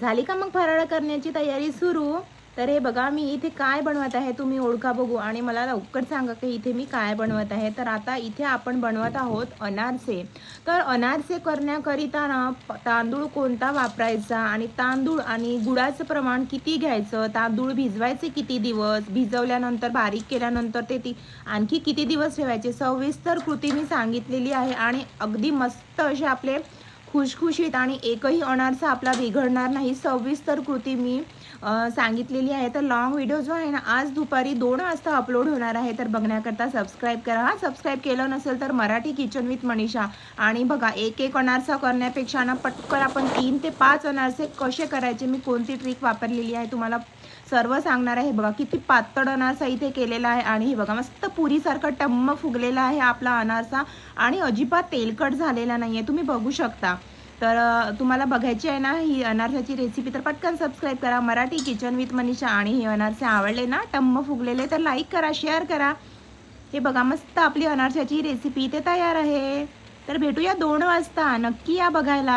झाली का मग फराळ करण्याची तयारी सुरू? तर हे बघा मी इथे काय बनवत आहे तुम्ही ओळखा बघू. आणि मला लवकर सांगा की इथे मी काय बनवत आहे. तर आता इथे आपण बनवत आहोत अनारसे. तर अनारसे करण्याकरिता ना तांदूळ कोणता वापरायचा? आणि तांदूळ आणि गुळाचं प्रमाण किती घ्यायचं? तांदूळ भिजवायचे किती दिवस? भिजवल्यानंतर बारीक केल्यानंतर ते ती आणखी किती दिवस ठेवायचे? सविस्तर कृती मी सांगितलेली आहे. आणि अगदी मस्त असे आपले खुशखुशीत आणि एकही अनारसा आपला बिघडणार नाही. सविस्तर कृती मी सांगितलेली आहे. तर लॉंग व्हिडिओ जो आहे ना आज दुपारी दोन वाजता अपलोड होणार आहे. तर बघण्याकरता सबस्क्राईब करा. हा सबस्क्राईब केलं नसेल तर मराठी किचन विथ मनीषा. आणि बघा एक एक अनारसा करण्यापेक्षा ना पटकन आपण तीन ते पाच अनारसे कसे करायचे? मी कोणती ट्रिक वापरलेली आहे? तुम्हाला सर्व सांगणार आहे. बघा किती पातळ अनारसा इथे केलेला आहे आणि हे बघा मस्त पुरीसारखं टम्म फुगलेला आहे आपला अनारसा आणि अजिबात तेलकट झालेला नाही आहे तुम्ही बघू शकता. तर तुम्हाला बघायची आहे ना ही अनारसाची रेसिपी तर पटकन सबस्क्राईब करा. मराठी किचन विथ मनीषा आणि हे अनारसे आवडले ना टम्म फुगलेले तर लाईक करा शेअर करा. हे बघा मस्त आपली अनारसाची रेसिपी इथे तयार आहे. तर भेटूया दोन वाजता. नक्की या बघायला.